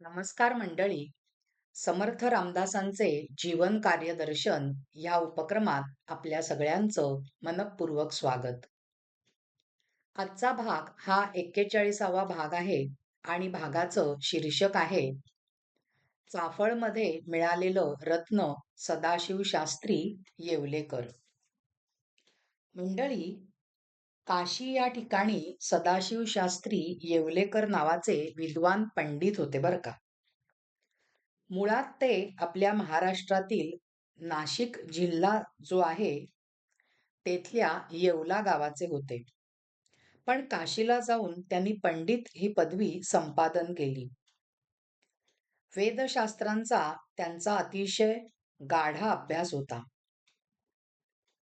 नमस्कार मंडळी. समर्थ रामदासांचे जीवन कार्यदर्शन या उपक्रमात आपल्या सगळ्यांचं मनपूर्वक स्वागत. आजचा भाग हा एक्केचाळीसावा भाग आहे आणि भागाचं शीर्षक आहे चाफळमध्ये मिळालेलं रत्न सदाशिव शास्त्री येवलेकर. मंडळी काशी या ठिकाणी सदाशिव शास्त्री येवलेकर नावाचे विद्वान पंडित होते बर का. मुळात ते आपल्या महाराष्ट्रातील नाशिक जिल्हा जो आहे तेथल्या येवला गावाचे होते. पण काशीला जाऊन त्यांनी पंडित ही पदवी संपादन केली. वेदशास्त्रांचा त्यांचा अतिशय गाढा अभ्यास होता.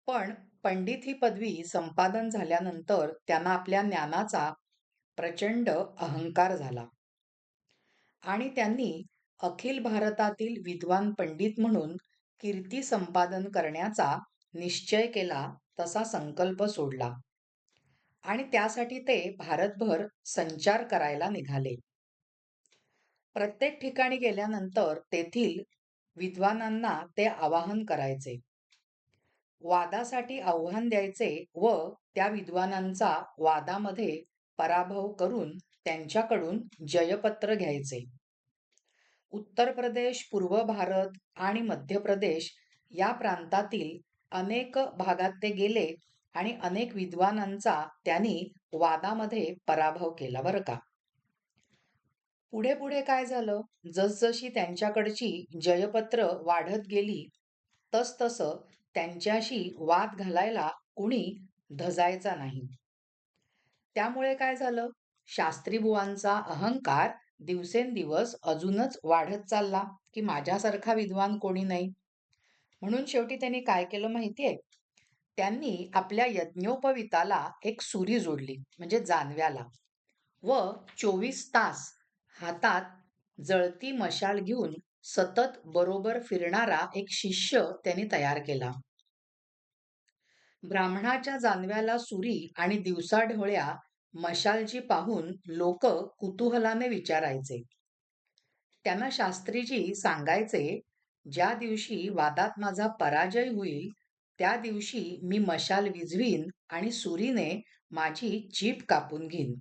पण पंडित ही पदवी संपादन झाल्यानंतर त्यांना आपल्या ज्ञानाचा प्रचंड अहंकार झाला. आणि त्यांनी अखिल भारतातील विद्वान पंडित म्हणून कीर्ती संपादन करण्याचा निश्चय केला तसा संकल्प सोडला. आणि त्यासाठी ते भारतभर संचार करायला निघाले. प्रत्येक ठिकाणी गेल्यानंतर तेथील विद्वानांना ते आवाहन करायचे. वादासाठी आव्हान द्यायचे व त्या विद्वानांचा वादामध्ये पराभव करून त्यांच्याकडून जयपत्र घ्यायचे. उत्तर प्रदेश पूर्व भारत आणि मध्य प्रदेश या प्रांतातील अनेक भागात ते गेले आणि अनेक विद्वानांचा त्यांनी वादामध्ये पराभव केला बरं का. पुढे पुढे काय झालं? जसजशी त्यांच्याकडची जयपत्र वाढत गेली तसतसं त्यांच्याशी वाद घालायला कुणी धजायचा नाही. त्यामुळे काय झालं? शास्त्रीबुवांचा अहंकार दिवसेंदिवस अजूनच वाढत चालला की माझ्यासारखा विद्वान कोणी नाही. म्हणून शेवटी त्यांनी काय केलं माहितीये? त्यांनी आपल्या यज्ञोपविताला एक सुरी जोडली म्हणजे जानव्याला व चोवीस तास हातात जळती मशाल घेऊन सतत बरोबर फिरणारा एक शिष्य त्यांनी तयार केला. ब्राह्मणाच्या जानव्याला सुरी आणि दिवसाढोळ्या मशालची पाहून लोक कुतूहलाने विचारायचे. त्यांना शास्त्रीजी सांगायचे ज्या दिवशी वादात माझा पराजय होईल त्या दिवशी मी मशाल विझवीन आणि सुरीने माझी जीप कापून घेईन.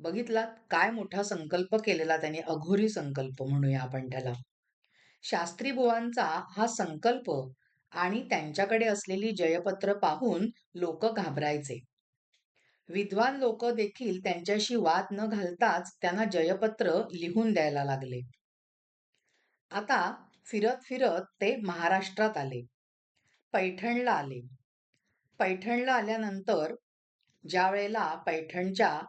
बघितलात? काय मोठा संकल्प केलेला त्याने अघोरी संकल्प म्हणूया आपण त्याला. शास्त्रीबुवांचा हा संकल्प आणि त्यांच्याकडे असलेली जयपत्र पाहून लोक घाबरायचे. विद्वान लोक देखील त्यांच्याशी वाद न घालताच त्यांना जयपत्र लिहून द्यायला लागले. आता फिरत फिरत ते महाराष्ट्रात आले. पैठणला आले. पैठणला आल्यानंतर ज्या वेळेला पैठणच्या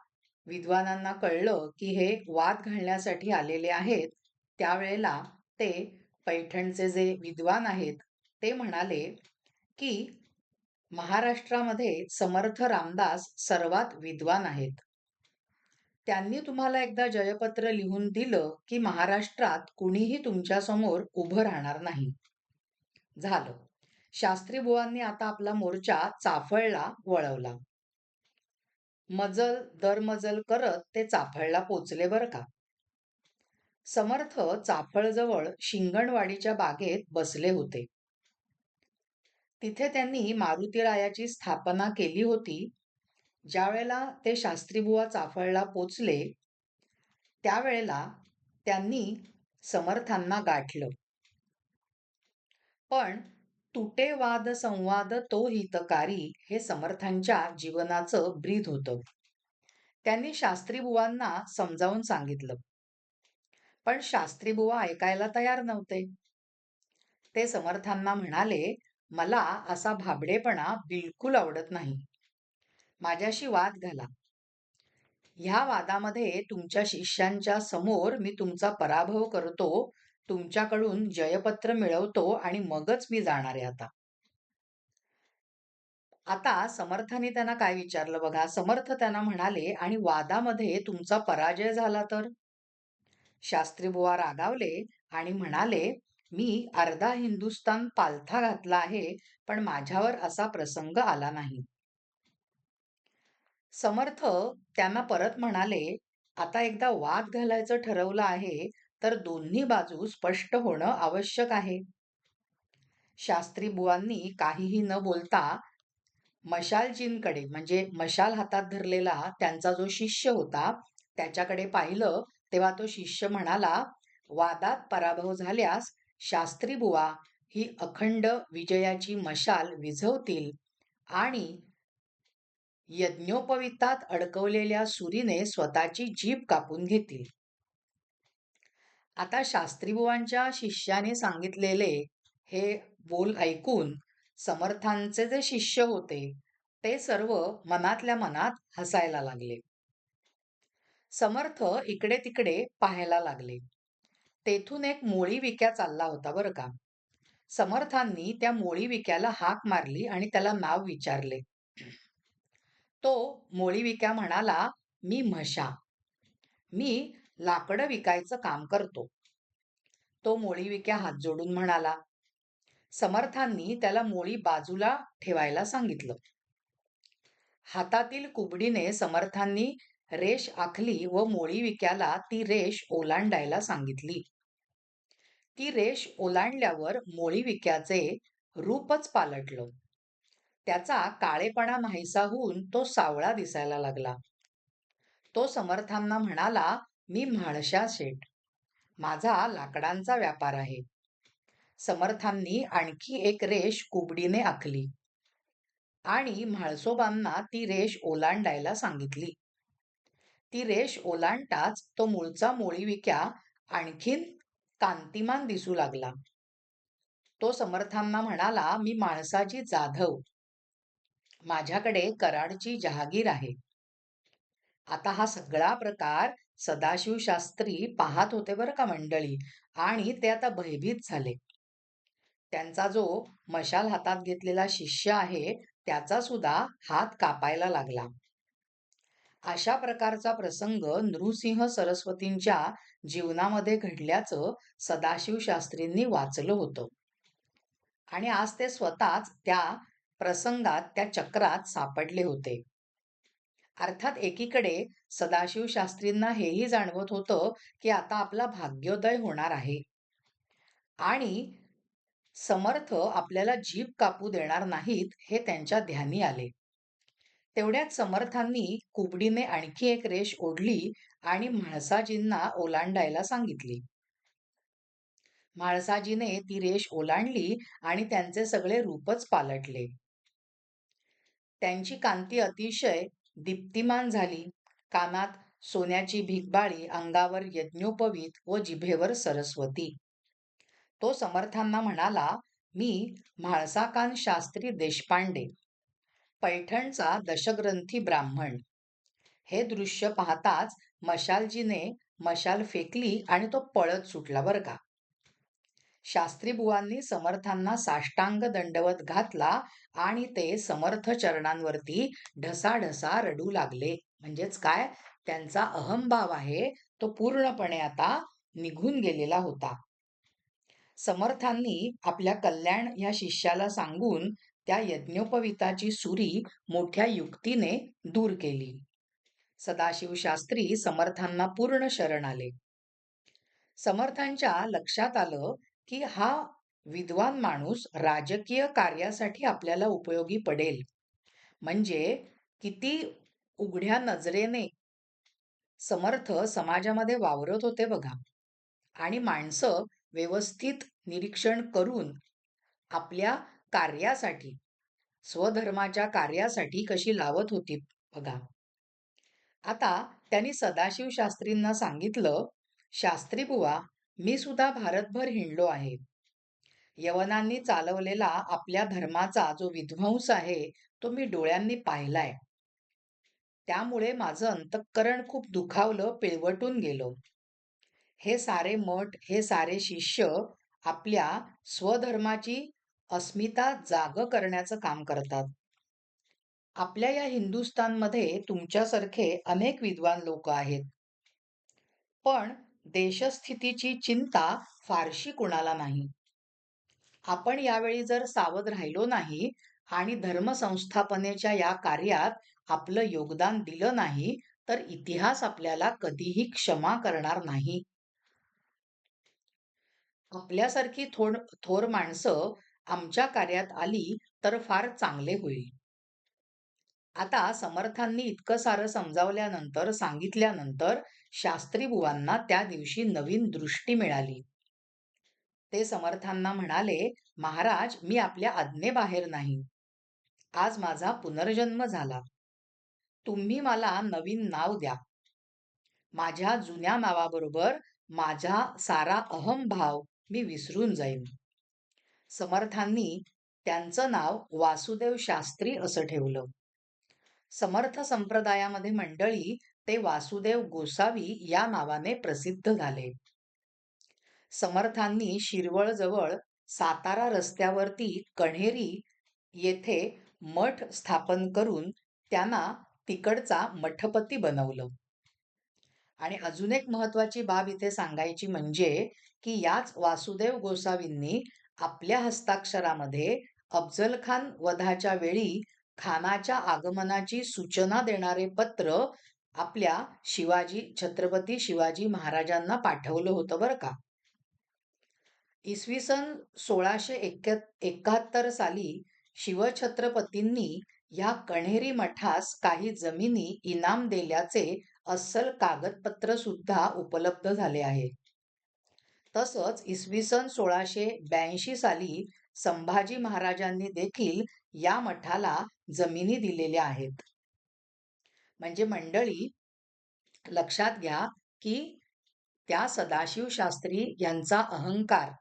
विद्वानांना कळलं की हे वाद घालण्यासाठी आलेले आहेत त्यावेळेला ते पैठणचे जे विद्वान आहेत ते म्हणाले की महाराष्ट्रामध्ये समर्थ रामदास सर्वात विद्वान आहेत. त्यांनी तुम्हाला एकदा जयपत्र लिहून दिलं की महाराष्ट्रात कुणीही तुमच्यासमोर उभं राहणार नाही. झालं. शास्त्री बुवांनी आता आपला मोर्चा चाफळला वळवला. मजल दरमजल करत ते चाफळला पोचले बरं का? समर्थ चाफळजवळ शिंगणवाडीच्या बागेत बसले होते. तिथे त्यांनी मारुतीरायाची स्थापना केली होती. ज्यावेळेला ते शास्त्रीबुवा चाफळला पोचले त्यावेळेला त्यांनी समर्थांना गाठलं. पण तुटे वाद संवाद तो हितकारी हे समर्थांच्या जीवनाचं ब्रीद होतं. त्यांनी शास्त्रीबुवांना समजावून सांगितलं. पण शास्त्री बुवा ऐकायला तयार नव्हते. ते समर्थांना म्हणाले मला असा भाबडेपणा बिलकुल आवडत नाही. माझ्याशी वाद घाला. ह्या वादामध्ये तुमच्या शिष्यांच्या समोर मी तुमचा पराभव करतो तुमच्याकडून जयपत्र मिळवतो आणि मगच मी जाणार आहे आता. आता समर्थाने त्यांना काय विचारलं बघा? समर्थ त्यांना म्हणाले आणि वादामध्ये तुमचा पराजय झाला तर? शास्त्रीबुवा रागावले आणि म्हणाले मी अर्धा हिंदुस्तान पालथा घातला आहे पण माझ्यावर असा प्रसंग आला नाही. समर्थ त्यांना परत म्हणाले आता एकदा वाद घालायचं ठरवलं आहे तर दोन्ही बाजू स्पष्ट होणं आवश्यक आहे. शास्त्री बुवांनी काहीही न बोलता मशालजींकडे म्हणजे मशाल हातात धरलेला त्यांचा जो शिष्य होता त्याच्याकडे पाहिलं तेव्हा तो शिष्य म्हणाला वादात पराभव झाल्यास शास्त्री बुवा ही अखंड विजयाची मशाल विझवतील आणि यज्ञोपवितात अडकवलेल्या सुरीने स्वतःची जीभ कापून घेतील. आता शास्त्रीबुवांच्या शिष्याने सांगितलेले हे बोल ऐकून समर्थांचे जे शिष्य होते ते सर्व मनातल्या मनात हसायला लागले. समर्थ इकडे तिकडे पाहायला लागले. तेथून एक मोळी विक्या चालला होता बरं का. समर्थांनी त्या मोळी विक्याला हाक मारली आणि त्याला नाव विचारले. तो मोळी विक्या म्हणाला मी म्हशा. मी लाकडं विकायचं काम करतो. तो मोळी विक्या हात जोडून म्हणाला. समर्थांनी त्याला मोळी बाजूला ठेवायला सांगितलं. हातातील कुबडीने समर्थांनी रेष आखली व मोळी विक्याला ती रेष ओलांडायला सांगितली. ती रेष ओलांडल्यावर मोळी विक्याचे रूपच पालटलं. त्याचा काळेपणा नाहीसा होऊन तो सावळा दिसायला लागला. तो समर्थांना म्हणाला मी म्हाळशा शेठ. माझा लाकडांचा व्यापार आहे. समर्थांनी आणखी एक रेष कुबडीने आखली आणि म्हाळसोबांना ती रेष ओलांडायला सांगितली. ती रेष ओलांडताच तो मूळचा मोळीविक्या आणखीन कांतिमान दिसू लागला. तो समर्थांना म्हणाला मी माणसाची जाधव. माझ्याकडे कराडची जहागीर आहे. आता हा सगळा प्रकार सदाशिव शास्त्री पाहत होते बरं का मंडळी आणि ते आता भयभीत झाले. त्यांचा जो मशाल हातात घेतलेला शिष्य आहे त्याचा सुद्धा हात कापायला लागला. अशा प्रकारचा प्रसंग नृसिंह सरस्वतींच्या जीवनामध्ये घडल्याचं सदाशिव शास्त्रींनी वाचलं होतं. आणि आज ते स्वतःच त्या प्रसंगात त्या चक्रात सापडले होते. अर्थात एकीकडे सदाशिव शास्त्रींना हेही जाणवत होतं की आता आपला भाग्योदय होणार आहे. आणि समर्थ आपल्याला जीभ कापू देणार नाहीत हे त्यांच्या ध्यानी आले. तेवढ्यात समर्थांनी कुबडीने आणखी एक रेष ओढली आणि म्हाळसाजींना ओलांडायला सांगितली. म्हाळसाजीने ती रेष ओलांडली आणि त्यांचे सगळे रूपच पालटले. त्यांची कांती अतिशय दीप्तिमान झाली. कानात सोन्याची भिकबाळी अंगावर यज्ञोपवीत व जिभेवर सरस्वती. तो समर्थांना म्हणाला मी म्हाळसाकान शास्त्री देशपांडे. पैठणचा दशग्रंथी ब्राह्मण. हे दृश्य पाहताच मशालजीने मशाल फेकली आणि तो पळत सुटला बरं का. शास्त्री बुवांनी समर्थांना साष्टांग दंडवत घातला आणि ते समर्थ चरणांवरती ढसाढसा रडू लागले. म्हणजेच काय? त्यांचा अहमभाव आहे तो पूर्णपणे आता निघून गेलेला होता. समर्थांनी आपल्या कल्याण या शिष्याला सांगून त्या यज्ञोपविताची सुरी मोठ्या युक्तीने दूर केली. सदाशिव शास्त्री समर्थांना पूर्ण शरण आले. समर्थांच्या लक्षात आलं की हा विद्वान माणूस राजकीय कार्यासाठी आपल्याला उपयोगी पडेल. म्हणजे किती उघड्या नजरेने समर्थ समाजामध्ये वावरत होते बघा. आणि माणसं व्यवस्थित निरीक्षण करून आपल्या कार्यासाठी. स्वधर्माच्या कार्यासाठी कशी लावत होती बघा. आता त्यांनी सदाशिव शास्त्रींना सांगितलं शास्त्री बुवा मी सुद्धा भारतभर हिंडलो आहे. यवनांनी चालवलेला आपल्या धर्माचा जो विध्वंस आहे तो मी डोळ्यांनी पाहिलाय. त्यामुळे माझं अंतःकरण खूप दुखावलं पिळवटून गेलो. हे सारे मठ हे सारे शिष्य आपल्या स्वधर्माची अस्मिता जाग करण्याचं काम करतात. आपल्या या हिंदुस्थानमध्ये तुमच्यासारखे अनेक विद्वान लोक आहेत. पण देशस्थितीची चिंता फारशी कुणाला नाही. आपण यावेळी जर सावध राहिलो नाही आणि धर्मसंस्थापनेच्या या कार्यात आपलं योगदान दिलं नाही तर इतिहास आपल्याला कधीही क्षमा करणार नाही. आपल्यासारखी थोड थोर माणसं आमच्या कार्यात आली तर फार चांगले होईल. आता समर्थांनी इतकं सारं समजावल्यानंतर सांगितल्यानंतर शास्त्री बुवांना त्या दिवशी नवीन दृष्टी मिळाली. ते समर्थांना म्हणाले महाराज मी आपल्या आज्ञेबाहेर नाही. आज माझा पुनर्जन्म झाला. तुम्ही मला नवीन नाव द्या. माझ्या जुन्या नावाबरोबर माझा सारा अहमभाव मी विसरून जाईन. समर्थांनी त्यांचं नाव वासुदेव शास्त्री असं ठेवलं. समर्थ संप्रदायामध्ये मंडळी ते वासुदेव गोसावी या नावाने प्रसिद्ध झाले. समर्थांनी शिरवळ जवळ सातारा रस्त्यावरती कण्हेरी येथे मठ स्थापन करून त्यांना तिकडचा मठपती बनवलं. आणि अजून एक महत्वाची बाब इथे सांगायची म्हणजे की याच वासुदेव गोसावींनी आपल्या हस्ताक्षरामध्ये अफजल खान वधाच्या वेळी खानाच्या आगमनाची सूचना देणारे पत्र आपल्या शिवाजी छत्रपती शिवाजी महाराजांना पाठवलं होतं बरं का. इसवी सन सोळाशे एकाहत्तर साली शिवछत्रपतींनी या कण्हेरी मठास काही जमिनी इनाम दिल्याचे अस्सल कागदपत्र सुद्धा उपलब्ध झाले आहे. तसंच इसवी सन सोळाशे ब्याऐंशी साली संभाजी महाराजांनी देखील या मठाला जमिनी दिलेल्या आहेत. म्हणजे मंडळी लक्षात घ्या की त्या सदाशिव शास्त्री यांचा अहंकार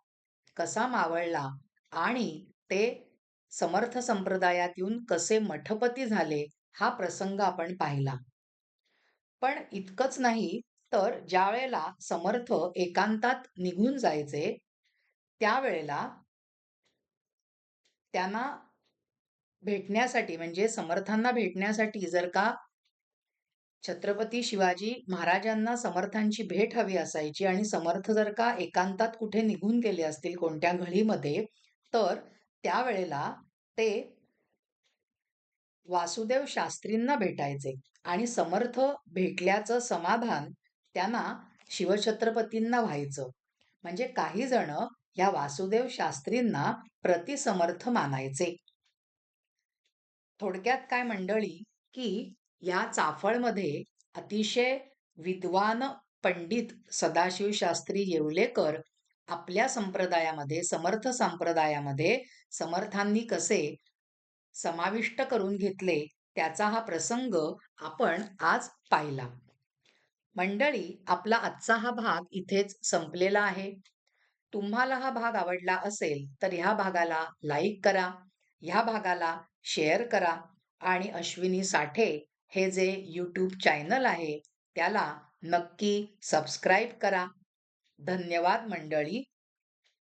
कसा मावळला आणि ते समर्थ संप्रदायात येऊन कसे मठपती झाले हा प्रसंग आपण पाहिला. पण इतकंच नाही तर ज्या वेळेला समर्थ एकांतात निघून जायचे त्यावेळेला त्यांना भेटण्यासाठी म्हणजे समर्थांना भेटण्यासाठी जर का छत्रपती शिवाजी महाराजांना समर्थांची भेट हवी असायची आणि समर्थ जर का एकांतात कुठे निघून गेले असतील कोणत्या घळीमध्ये तर त्यावेळेला ते वासुदेव शास्त्रींना भेटायचे आणि समर्थ भेटल्याचं समाधान त्यांना शिवछत्रपतींना व्हायचं. म्हणजे काही जण या वासुदेव शास्त्रींना प्रतिसमर्थ मानायचे. थोडक्यात काय मंडळी की या चाफळमध्ये अतिशय विद्वान पंडित सदाशिव शास्त्री येवलेकर आपल्या संप्रदायामध्ये समर्थ संप्रदायामध्ये समर्थांनी कसे समाविष्ट करून घेतले त्याचा हा प्रसंग आपण आज पाहिला. मंडळी आपला आजचा हा भाग इथेच संपलेला आहे. तुम्हाला हा भाग आवडला असेल तर ह्या भागाला लाईक करा ह्या भागाला शेअर करा आणि अश्विनी साठे हे जे यूट्यूब चॅनल आहे त्याला नक्की सबस्क्राईब करा. धन्यवाद मंडळी.